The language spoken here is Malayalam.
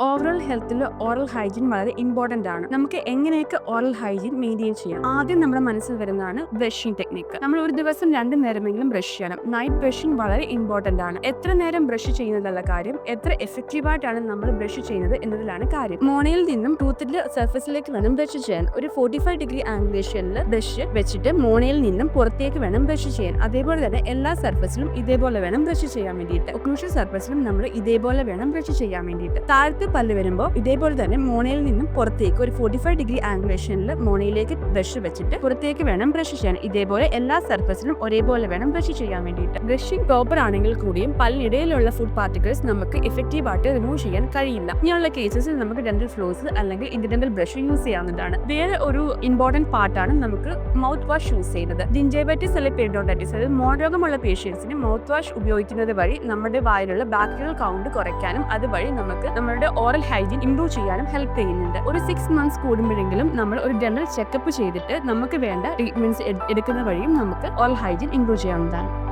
ഓവറോൾ ഹെൽത്തിൽ ഓറൽ ഹൈജീൻ വളരെ ഇമ്പോർട്ടന്റ് ആണ്. നമുക്ക് എങ്ങനെയൊക്കെ ഓറൽ ഹൈജീൻ മെയിന്റെയിൻ ചെയ്യാം? ആദ്യം നമ്മുടെ മനസ്സിൽ വരുന്നതാണ് ബ്രഷിംഗ് ടെക്നിക്ക് നമ്മൾ ഒരു ദിവസം രണ്ട് നേരമെങ്കിലും ബ്രഷ് ചെയ്യണം. നൈറ്റ് ബ്രഷിംഗ് വളരെ ഇമ്പോർട്ടന്റ് ആണ്. എത്ര നേരം ബ്രഷ് ചെയ്യുന്നതല്ല കാര്യം എത്ര എഫക്റ്റീവായിട്ടാണ് നമ്മൾ ബ്രഷ് ചെയ്യുന്നത് എന്നതിലാണ് കാര്യം. മോണയിൽ നിന്നും ടൂത്തിന്റെ സർഫസിലേക്ക് വേണം ബ്രഷ് ചെയ്യാൻ. ഒരു ഫോർട്ടി ഫൈവ് ഡിഗ്രി ആംഗുലേഷനിൽ ബ്രഷ് വെച്ചിട്ട് മോണയിൽ നിന്നും പുറത്തേക്ക് വേണം ബ്രഷ് ചെയ്യാൻ. അതേപോലെ തന്നെ എല്ലാ സർഫസിലും ഇതേപോലെ വേണം ബ്രഷ് ചെയ്യാൻ വേണ്ടിയിട്ട്. ഒക്ലൂഷൻ സർഫസിലും നമ്മൾ ഇതേപോലെ വേണം ബ്രഷ് ചെയ്യാൻ വേണ്ടിയിട്ട്. താഴത്ത് പല്ല് വരുമ്പോൾ ഇതേപോലെ തന്നെ മോണയിൽ നിന്നും പുറത്തേക്ക് ഒരു ഫോർട്ടി ഫൈവ് ഡിഗ്രി ആംഗുലേഷനിൽ മോണയിലേക്ക് ബ്രഷ് വെച്ചിട്ട് പുറത്തേക്ക് വേണം ബ്രഷ് ചെയ്യാൻ. ഇതേപോലെ എല്ലാ സർഫസിലും ഒരേപോലെ വേണം ബ്രഷ് ചെയ്യാൻ വേണ്ടിയിട്ട്. ബ്രഷിംഗ് പ്രോപ്പർ ആണെങ്കിൽ കൂടിയും പല്ലിനിടയിലുള്ള ഫുഡ് പാർട്ടിക്കിൾസ് നമുക്ക് എഫക്റ്റീവ് ആയിട്ട് റിമൂവ് ചെയ്യാൻ കഴിയില്ല. ഇങ്ങനെയുള്ള കേസസിൽ നമുക്ക് ഡെന്റൽ ഫ്ലോസ് അല്ലെങ്കിൽ ഇന്റർഡെന്റൽ ബ്രഷ് യൂസ് ചെയ്യാവുന്നതാണ്. വേറെ ഒരു ഇമ്പോർട്ടന്റ് പാർട്ടാണ് നമുക്ക് മൗത്ത് വാഷ് യൂസ് ചെയ്യുന്നത്. ജിഞ്ചേബറ്റിസ് അല്ലെങ്കിൽ പെരിഡോണ്ടൈറ്റിസ് അതായത് മോരോഗമുള്ള പേഷ്യൻസിന് മൗത്ത് വാഷ് ഉപയോഗിക്കുന്നത് വഴി നമ്മുടെ വായിലുള്ള ബാക്ടീരിയൽ കൗണ്ട് കുറയ്ക്കാനും അതുവഴി നമുക്ക് നമ്മുടെ ഓറൽ ഹൈജീൻ ഇംപ്രൂവ് ചെയ്യാനും ഹെൽപ്പ് ചെയ്യുന്നുണ്ട്. ഒരു സിക്സ് മന്ത്സ് കൂടുമ്പോഴെങ്കിലും നമ്മൾ ഒരു ഡെന്റൽ ചെക്കപ്പ് ചെയ്തിട്ട് നമുക്ക് വേണ്ട ട്രീറ്റ്മെന്റ്സ് എടുക്കുന്ന വഴിയും നമുക്ക് ഓറൽ ഹൈജീൻ ഇംപ്രൂവ് ചെയ്യാവുന്നതാണ്.